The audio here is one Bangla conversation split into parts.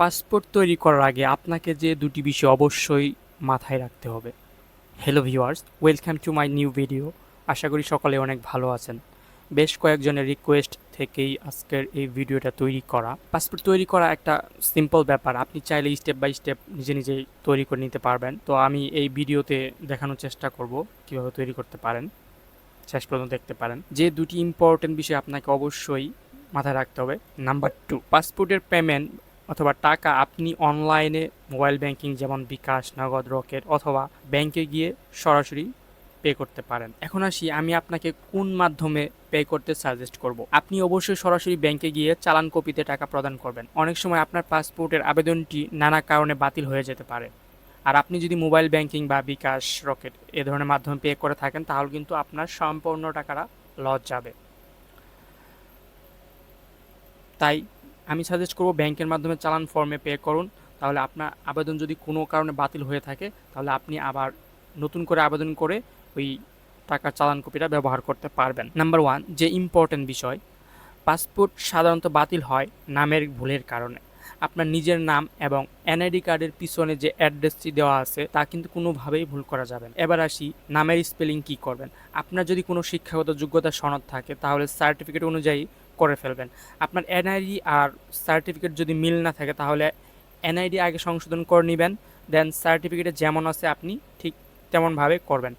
পাসপোর্ট তৈরি করার আগে আপনাকে যে দুটি বিষয় অবশ্যই মাথায় রাখতে হবে। Hello viewers welcome to my new video আশা করি সকলে অনেক ভালো আছেন। বেশ কয়েকজনের রিকোয়েস্ট থেকেই আজকের এই ভিডিওটা তৈরি করা। পাসপোর্ট তৈরি করা একটা সিম্পল ব্যাপার। আপনি চাইলে স্টেপ বাই স্টেপ নিজে নিজেই তৈরি করে নিতে পারবেন। তো আমি এই ভিডিওতে দেখানোর চেষ্টা করব কীভাবে তৈরি করতে পারেন। শেষ পর্যন্ত দেখতে পারেন। যে দুটি ইম্পর্টেন্ট বিষয় আপনাকে অবশ্যই মাথায় রাখতে হবে। নাম্বার টু পাসপোর্টের পেমেন্ট অথবা টাকা আপনি অনলাইনে মোবাইল ব্যাংকিং যেমন বিকাশ, নগদ, রকেট অথবা ব্যাংকে গিয়ে সরাসরি পে করতে পারেন। এখন আসি, আমি আপনাকে কোন মাধ্যমে পে করতে সাজেস্ট করব? আপনি অবশ্যই সরাসরি ব্যাংকে গিয়ে চালান কপিতে টাকা প্রদান করবেন। অনেক সময় আপনার পাসপোর্টের আবেদনটি নানা কারণে বাতিল হয়ে যেতে পারে। আর আপনি যদি মোবাইল ব্যাংকিং বা বিকাশ, রকেট এ ধরনের মাধ্যমে পে করে থাকেন, তাহলে কিন্তু আপনার সম্পূর্ণ টাকাটা লস যাবে। তাই আমি সাজেস্ট করব ব্যাংকের মাধ্যমে চালান ফর্মে পে করুন। তাহলে আপনার আবেদন যদি কোনো কারণে বাতিল হয়ে থাকে, তাহলে আপনি আবার নতুন করে আবেদন করে ওই টাকার চালান কপিটা ব্যবহার করতে পারবেন। নাম্বার ওয়ান যে ইম্পর্টেন্ট বিষয় পাসপোর্ট সাধারণত বাতিল হয় নামের ভুলের কারণে। আপনার নিজের নাম এবং এনআইডি কার্ডের পিছনে যে অ্যাড্রেসটি দেওয়া আছে, তা কিন্তু কোনোভাবেই ভুল করা যাবে না। এবার আসি নামের স্পেলিং কি করবেন। আপনার যদি কোনো শিক্ষাগত যোগ্যতা সনদ থাকে, তাহলে সার্টিফিকেট অনুযায়ী করে ফেলবেন। আপনার এনআইডি আর সার্টিফিকেট যদি মিল না থাকে, তাহলে এনআইডি আগে সংশোধন করে নেবেন দেন সার্টিফিকেটে যেমন আছে আপনি ঠিক তেমনভাবে করবেন।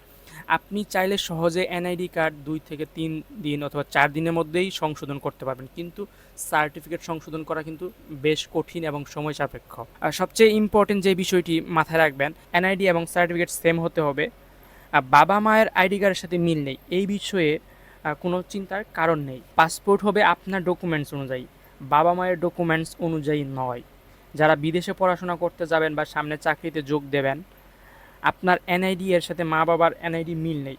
আপনি চাইলে সহজে এনআইডি কার্ড দুই থেকে তিন দিন অথবা চার দিনের মধ্যেই সংশোধন করতে পারবেন। কিন্তু সার্টিফিকেট সংশোধন করা কিন্তু বেশ কঠিন এবং সময় সাপেক্ষ আর সবচেয়ে ইম্পর্টেন্ট যে বিষয়টি মাথায় রাখবেন এনআইডি এবং সার্টিফিকেট সেম হতে হবে। বাবা মায়ের আইডি কার্ডের সাথে মিল নেই। এই বিষয়ে কোনো চিন্তার কারণ নেই। পাসপোর্ট হবে আপনার ডকুমেন্টস অনুযায়ী। বাবা মায়ের ডকুমেন্টস অনুযায়ী নয়। যারা বিদেশে পড়াশোনা করতে যাবেন বা সামনে চাকরিতে যোগ দেবেন, আপনার এনআইডি এর সাথে মা বাবার এনআইডি মিল নেই।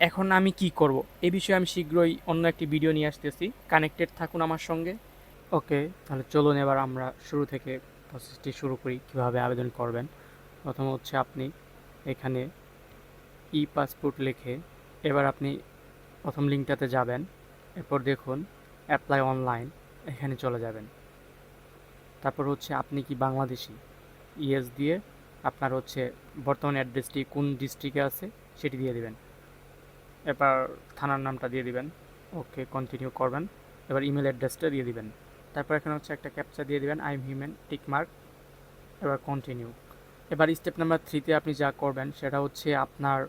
এখন আমি কি করব? এই বিষয়ে আমি শীঘ্রই অন্য একটি ভিডিও নিয়ে আসতেছি। কানেক্টেড থাকুন আমার সঙ্গে। ওকে তাহলে চলুন এবার আমরা শুরু থেকে প্রসেসটি শুরু করি, কীভাবে আবেদন করবেন। প্রথম হচ্ছে আপনি এখানে ই পাসপোর্ট লিখে এবার আপনি প্রথম লিঙ্কটাতে যাবেন। এরপর দেখুন অ্যাপ্লাই অনলাইন এখানে চলে যাবেন। তারপর হচ্ছে আপনি কি বাংলাদেশি? ইএস দিয়ে আপনার হচ্ছে বর্তমান অ্যাড্রেসটি কোন ডিস্ট্রিক্টে আছে সেটি দিয়ে দিবেন। এবার থানার নামটা দিয়ে দিবেন। ওকে কন্টিনিউ করবেন। এবার ইমেল অ্যাড্রেসটা দিয়ে দিবেন। তারপর এখানে হচ্ছে একটা ক্যাপচা দিয়ে দিবেন I am human tick mark এবার কন্টিনিউ এবার স্টেপ নাম্বার থ্রিতে আপনি যা করবেন, সেটা হচ্ছে আপনার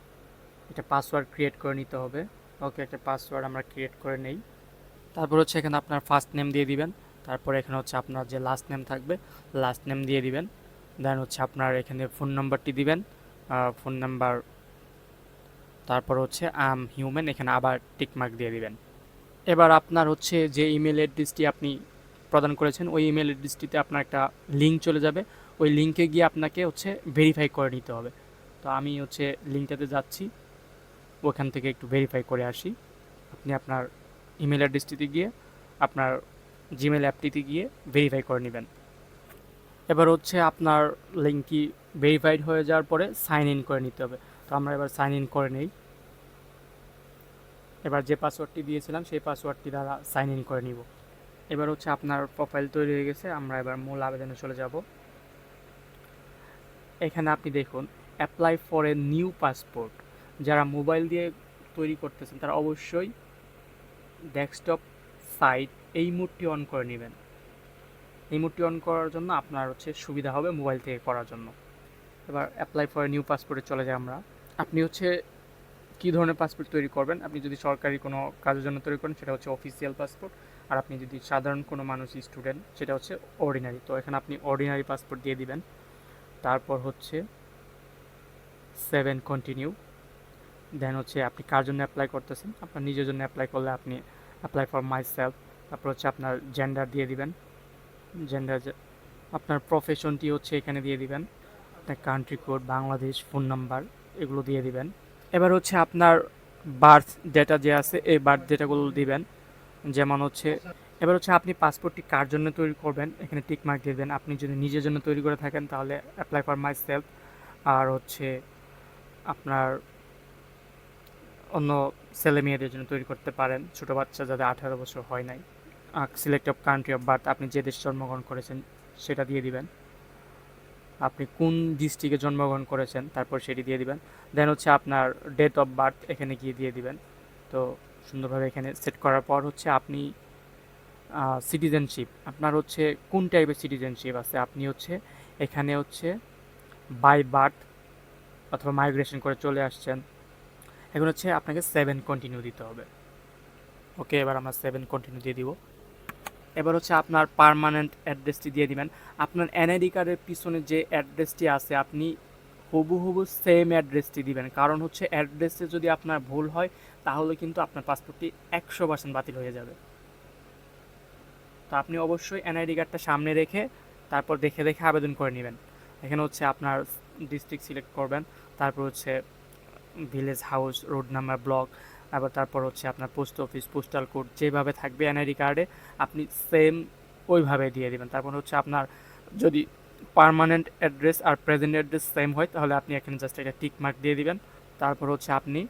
একটা পাসওয়ার্ড ক্রিয়েট করে নিতে হবে। ওকে একটা পাসওয়ার্ড আমরা ক্রিয়েট করে নেই। তারপর হচ্ছে এখানে আপনার ফার্স্ট নেম দিয়ে দিবেন। তারপর এখানে হচ্ছে আপনার যে লাস্ট নেম থাকবে লাস্ট নেম দিয়ে দিবেন। দেন হচ্ছে আপনার এখানে ফোন নাম্বারটি দিবেন। ফোন নাম্বার তারপর হচ্ছে আম হিউম্যান এখানে আবার টিকমার্ক দিয়ে দিবেন। এবার আপনার হচ্ছে যে ইমেল অ্যাড্রেসটি আপনি প্রদান করেছেন, ওই ইমেল অ্যাড্রেসটিতে আপনার একটা লিঙ্ক চলে যাবে। ওই লিঙ্কে গিয়ে আপনাকে হচ্ছে ভেরিফাই করে নিতে হবে। তো আমি হচ্ছে লিঙ্কটাতে যাচ্ছি। ওখান থেকে একটু ভেরিফাই করে আসি। আপনি আপনার ইমেল অ্যাড্রেসটিতে গিয়ে, আপনার জিমেল অ্যাপটিতে গিয়ে ভেরিফাই করে নেবেন। এবার হচ্ছে আপনার লিঙ্কটি ভেরিফাইড হয়ে যাওয়ার পরে সাইন ইন করে নিতে হবে। তো আমরা এবার সাইন ইন করে নেই। এবার যে পাসওয়ার্ডটি দিয়েছিলাম, সেই পাসওয়ার্ডটি দ্বারা সাইন ইন করে নিব। এবার হচ্ছে আপনার প্রোফাইল তৈরি হয়ে গেছে, আমরা এবার মূল আবেদনে চলে যাব। এখানে আপনি দেখুন apply for a new passport যারা মোবাইল দিয়ে তৈরি করতেছেন, তারা অবশ্যই ডেস্কটপ সাইট এই মুডটি অন করে নেবেন। এই মুডটি অন করার জন্য আপনার হচ্ছে সুবিধা হবে মোবাইল থেকে করার জন্য। এবার অ্যাপ্লাই ফর নিউ পাসপোর্টে চলে যাই আমরা। আপনি হচ্ছে কী ধরনের পাসপোর্ট তৈরি করবেন? আপনি যদি সরকারি কোনো কাজের জন্য তৈরি করেন, সেটা হচ্ছে অফিসিয়াল পাসপোর্ট আর আপনি যদি সাধারণ কোনো মানুষ স্টুডেন্ট সেটা হচ্ছে অর্ডিনারি তো এখানে আপনি অর্ডিনারি পাসপোর্ট দিয়ে দিবেন। তারপর হচ্ছে সেভেন কন্টিনিউ দেন হচ্ছে আপনি কার জন্য অ্যাপ্লাই করতেছেন? আপনার নিজের জন্য অ্যাপ্লাই করলে আপনি অ্যাপ্লাই ফর মাই সেলফ তারপর হচ্ছে আপনার জেন্ডার দিয়ে দিবেন। জেন্ডার আপনার প্রফেশনটি হচ্ছে এখানে দিয়ে দিবেন। আপনার country code Bangladesh phone number এগুলো দিয়ে দিবেন। এবার হচ্ছে আপনার বার্থ ডেটা যে আছে, এই বার্থ ডেটাগুলো দিবেন। যেমন হচ্ছে, এবার হচ্ছে আপনি পাসপোর্টটি কার জন্য তৈরি করবেন? এখানে টিক মার্ক দিয়ে দেবেন। আপনি যদি নিজের জন্য তৈরি করে থাকেন, তাহলে অ্যাপ্লাই ফর মাই সেলফ আর হচ্ছে আপনার অন্য ছেলে মেয়েদের জন্য তৈরি করতে পারেন। ছোটো বাচ্চা যাদের আঠারো বছর হয় নাই। Select of country of birth আপনি যে দেশে জন্মগ্রহণ করেছেন, সেটা দিয়ে দিবেন। আপনি কোন ডিস্ট্রিক্টে জন্মগ্রহণ করেছেন, তারপর সেটি দিয়ে দিবেন। দেন হচ্ছে আপনার ডেট অফ বার্থ এখানে গিয়ে দিয়ে দিবেন। তো সুন্দরভাবে এখানে সেট করার পর হচ্ছে আপনি সিটিজেনশিপ আপনার হচ্ছে কোন টাইপের সিটিজেনশিপ আছে? আপনি হচ্ছে এখানে হচ্ছে বাই বার্থ অথবা মাইগ্রেশন করে চলে আসছেন। এখন হচ্ছে আপনাকে সেভেন কন্টিনিউ দিতে হবে। ওকে এবার আমরা সেভেন কন্টিনিউ দিয়ে দিব। এবার হচ্ছে আপনার পার্মানেন্ট অ্যাড্রেসটি দিয়ে দিবেন। আপনার এনআইডি কার্ডের পিছনে যে অ্যাড্রেসটি আছে, আপনি হুবহু সেম অ্যাড্রেসটি দিবেন। কারণ হচ্ছে অ্যাড্রেসে যদি আপনার ভুল হয়, তাহলে কিন্তু আপনার পাসপোর্টটি একশো পার্সেন্ট বাতিল হয়ে যাবে। তো আপনি অবশ্যই এনআইডি কার্ডটা সামনে রেখে তারপর দেখে দেখে আবেদন করে নেবেন। এখানে হচ্ছে আপনার ডিস্ট্রিক্ট সিলেক্ট করবেন। তারপর হচ্ছে village house, road number block, আবার তারপর হচ্ছে আপনার পোস্ট অফিস, পোস্টাল কোড, যেভাবে থাকবে এনআইডি কার্ডে আপনি সেম ওইভাবে দিয়ে দিবেন। তারপর হচ্ছে আপনার যদি পার্মানেন্ট অ্যাড্রেস আর প্রেজেন্ট অ্যাড্রেস সেম হয়, তাহলে আপনি এখানে জাস্ট একটা টিক মার্ক দিয়ে দিবেন। তারপর হচ্ছে আপনি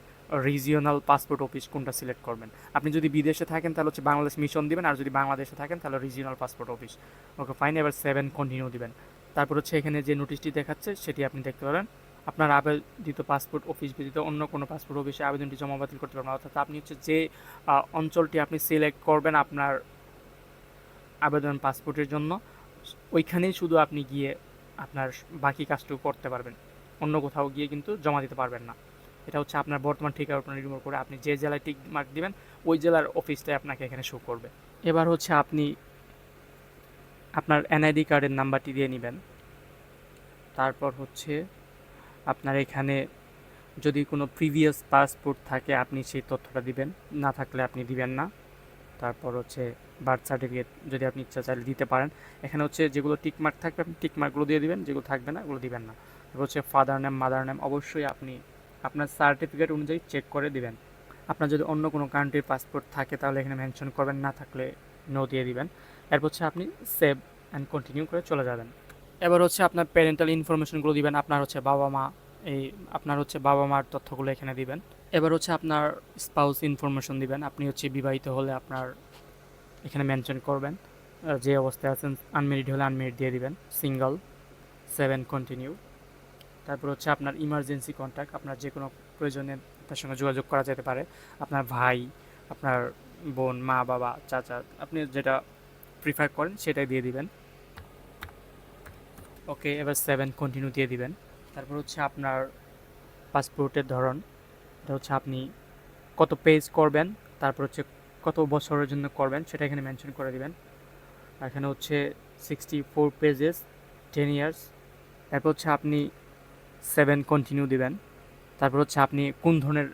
রিজিওনাল পাসপোর্ট অফিস কোনটা সিলেক্ট করবেন। আপনি যদি বিদেশে থাকেন, তাহলে হচ্ছে বাংলাদেশ মিশন দিবেন, আর যদি বাংলাদেশে থাকেন, তাহলে regional passport office okay fine এবার সেভেন কন্টিনিউ দিবেন। তারপর হচ্ছে এখানে যে নোটিশটি দেখাচ্ছে, সেটি আপনি দেখতে পারেন। আপনার আবেদিত পাসপোর্ট অফিস ব্যতীত অন্য কোনো পাসপোর্ট অফিসে আবেদনটি জমা বাতিল করতে পারবেন অর্থাৎ আপনি হচ্ছে যে অঞ্চলটি আপনি সিলেক্ট করবেন আপনার আবেদন পাসপোর্টের জন্য, ওইখানেই শুধু আপনি গিয়ে আপনার বাকি কাজটুকু করতে পারবেন। অন্য কোথাও গিয়ে কিন্তু জমা দিতে পারবেন না। এটা হচ্ছে আপনার বর্তমান ঠিকানার উপর নির্ভর করে আপনি যে জেলায় টিক মার্ক দিবেন, ওই জেলার অফিসটাই আপনাকে এখানে শো করবে। এবার হচ্ছে আপনি আপনার এনআইডি কার্ডের নাম্বারটি দিয়ে নেবেন। তারপর হচ্ছে আপনার এখানে যদি কোনো প্রিভিয়াস পাসপোর্ট থাকে, আপনি সেই তথ্যটা দিবেন। না থাকলে আপনি দিবেন না। তারপর হচ্ছে বার্থ সার্টিফিকেট যদি আপনি ইচ্ছা চাইলে দিতে পারেন। এখানে হচ্ছে যেগুলো টিকমার্ক থাকবে, আপনি টিকমার্কগুলো দিয়ে দিবেন। যেগুলো থাকবে না, ওগুলো দিবেন না। তারপর হচ্ছে ফাদার নেম মাদার নেম অবশ্যই আপনি আপনার সার্টিফিকেট অনুযায়ী চেক করে দিবেন। আপনার যদি অন্য কোনো কান্ট্রির পাসপোর্ট থাকে, তাহলে এখানে মেনশন করবেন। না থাকলে নো দিয়ে দিবেন। এরপর হচ্ছে আপনি সেভ অ্যান্ড কন্টিনিউ করে চলে যাবেন। এবার হচ্ছে আপনার প্যারেন্টাল ইনফরমেশনগুলো দিবেন, আপনার হচ্ছে বাবা মা, এই আপনার হচ্ছে বাবা মার তথ্যগুলো এখানে দিবেন। এবার হচ্ছে আপনার স্পাউস ইনফরমেশন দিবেন, আপনি হচ্ছে বিবাহিত হলে আপনার এখানে মেনশন করবেন যে অবস্থায় আছেন আনমেরিড হলে আনমেরিড দিয়ে দিবেন সিঙ্গল সেভেন কন্টিনিউ তারপর হচ্ছে আপনার ইমার্জেন্সি কন্ট্যাক্ট আপনার যে কোনো প্রয়োজনে তার সঙ্গে যোগাযোগ করা যেতে পারে। আপনার ভাই, আপনার বোন, মা, বাবা, চাচা, আপনি যেটা প্রিফার করেন সেটাই দিয়ে দিবেন। ওকে, এবার সেভেন কন্টিনিউ দিয়ে দিবেন। তারপর হচ্ছে আপনার পাসপোর্টের ধরন। এটা হচ্ছে আপনি কত পেজ করবেন, তারপর হচ্ছে কত বছরের জন্য করবেন, সেটা এখানে মেনশন করে দিবেন। এখানে হচ্ছে sixty four pages ten years তারপর হচ্ছে আপনি সেভেন কন্টিনিউ দিবেন। তারপর হচ্ছে আপনি কোন ধরনের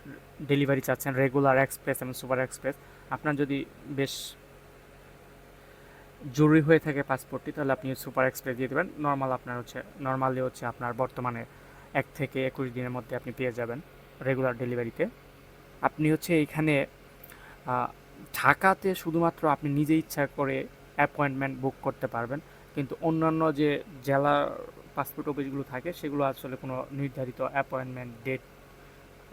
ডেলিভারি চাচ্ছেন রেগুলার এক্সপ্রেস এবং সুপার এক্সপ্রেস আপনার যদি বেশ জরুরি হয়ে থাকে পাসপোর্টটি তাহলে আপনি সুপার এক্সপ্রেস দিয়ে দেবেন। নর্মাল আপনার হচ্ছে নর্মালি হচ্ছে আপনার বর্তমানে এক থেকে একুশ দিনের মধ্যে আপনি পেয়ে যাবেন রেগুলার ডেলিভারিতে আপনি হচ্ছে এইখানে ঢাকাতে শুধুমাত্র আপনি নিজে ইচ্ছা করে অ্যাপয়েন্টমেন্ট বুক করতে পারবেন। কিন্তু অন্যান্য যে জেলা পাসপোর্ট অফিসগুলো থাকে, সেগুলো আসলে কোনো নির্ধারিত অ্যাপয়েন্টমেন্ট ডেট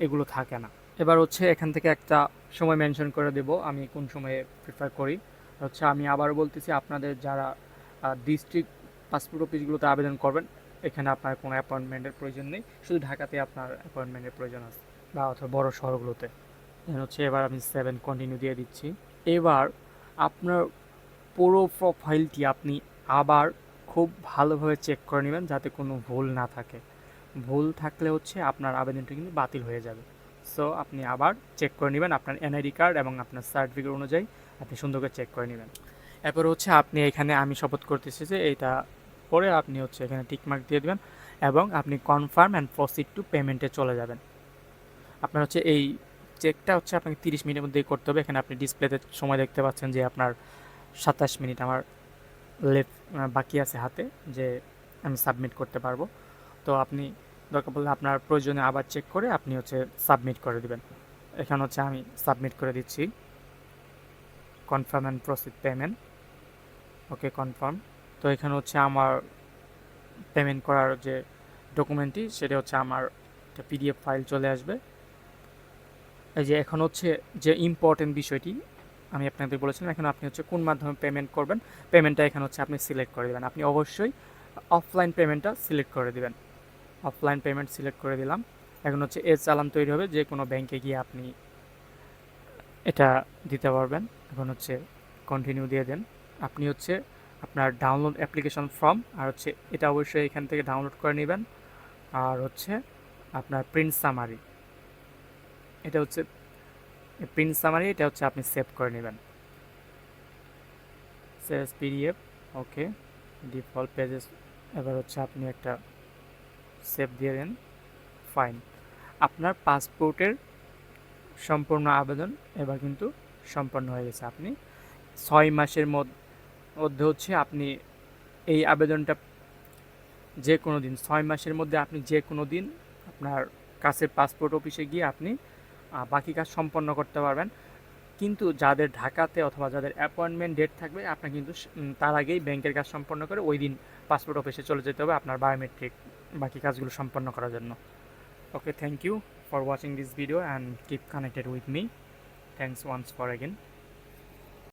এগুলো থাকে না। এবার হচ্ছে এখান থেকে একটা সময় মেনশন করে দেব। আমি কোন সময়ে প্রিফার করি। হচ্ছে আমি আবার বলতেছি, আপনাদের যারা ডিস্ট্রিক্ট পাসপোর্ট অফিসগুলোতে আবেদন করবেন, এখানে আপনার কোনো অ্যাপয়েন্টমেন্টের প্রয়োজন নেই। শুধু ঢাকাতে আপনার অ্যাপয়েন্টমেন্টের প্রয়োজন আছে, বা অথবা বড় শহরগুলোতে। Then হচ্ছে এবার আমি সেভেন কন্টিনিউ দিয়ে দিচ্ছি। এবার আপনার পুরো প্রোফাইলটি আপনি আবার খুব ভালোভাবে চেক করে নেবেন, যাতে কোনো ভুল না থাকে। ভুল থাকলে হচ্ছে আপনার আবেদনটি কিন্তু বাতিল হয়ে যাবে। সো আপনি আবার চেক করে নেবেন আপনার এনআইডি কার্ড এবং আপনার সার্টিফিকেট অনুযায়ী। আপনি সুন্দর করে চেক করে নেবেন। এরপর হচ্ছে আপনি এখানে আমি শপথ করতেছি যে এটা করে আপনি হচ্ছে এখানে টিকমার্ক দিয়ে দেবেন এবং আপনি কনফার্ম অ্যান্ড প্রসিড টু পেমেন্টে চলে যাবেন। আপনার হচ্ছে এই চেকটা হচ্ছে আপনাকে তিরিশ মিনিটের মধ্যেই করতে হবে। এখানে আপনি ডিসপ্লেতে সময় দেখতে পাচ্ছেন যে আপনার সাতাশ মিনিট আমার লেফট বাকি আছে হাতে যে আমি সাবমিট করতে পারব। তো আপনি দরকার পড়লে আপনার প্রয়োজনে আবার চেক করে আপনি হচ্ছে সাবমিট করে দিবেন। এখানে হচ্ছে আমি সাবমিট করে দিচ্ছি। Confirm and proceed payment okay confirm তো এখানে হচ্ছে আমার পেমেন্ট করার যে ডকুমেন্টটি সেটা হচ্ছে আমার একটা পিডিএফ ফাইল চলে আসবে। এই যে এখন হচ্ছে যে ইম্পর্টেন্ট বিষয়টি আমি আপনাদের বলেছিলাম, এখন আপনি হচ্ছে কোন মাধ্যমে পেমেন্ট করবেন পেমেন্টটা এখানে হচ্ছে আপনি সিলেক্ট করে দেবেন। আপনি অবশ্যই অফলাইন পেমেন্টটা সিলেক্ট করে দেবেন। অফলাইন পেমেন্ট সিলেক্ট করে দিলাম। এখন হচ্ছে এ চালান তৈরি হবে, যে কোনো ব্যাংকে গিয়ে আপনি এটা দিতে পারবেন। এখন হচ্ছে কন্টিনিউ দিয়ে দেন। আপনি হচ্ছে আপনার ডাউনলোড অ্যাপ্লিকেশন ফর্ম আর হচ্ছে এটা অবশ্যই এখান থেকে ডাউনলোড করে নেবেন। আর হচ্ছে আপনার প্রিন্ট সামারি এটা হচ্ছে প্রিন্ট সামারি এটা হচ্ছে আপনি সেভ করে নেবেন। Save PDF okay default pages এবার হচ্ছে আপনি একটা সেভ দিয়ে দেন। ফাইন আপনার পাসপোর্টের সম্পূর্ণ আবেদন, এবার কিন্তু সম্পন্ন হয়ে গেছে আপনি। ছয় মাসের মধ্য- হচ্ছে আপনি এই আবেদনটা যে কোনো দিন, ছয় মাসের মধ্যে আপনি যে কোনো দিন আপনার কাছের পাসপোর্ট অফিসে গিয়ে আপনি বাকি কাজ সম্পন্ন করতে পারবেন। কিন্তু যাদের ঢাকাতে অথবা যাদের অ্যাপয়েন্টমেন্ট ডেট থাকবে, আপনার কিন্তু তার আগেই ব্যাংকের কাজ সম্পন্ন করে ওই দিন পাসপোর্ট অফিসে চলে যেতে হবে আপনার বায়োমেট্রিক বাকি কাজগুলো সম্পন্ন করার জন্য। Okay thank you for watching this video and keep connected with me thanks once for again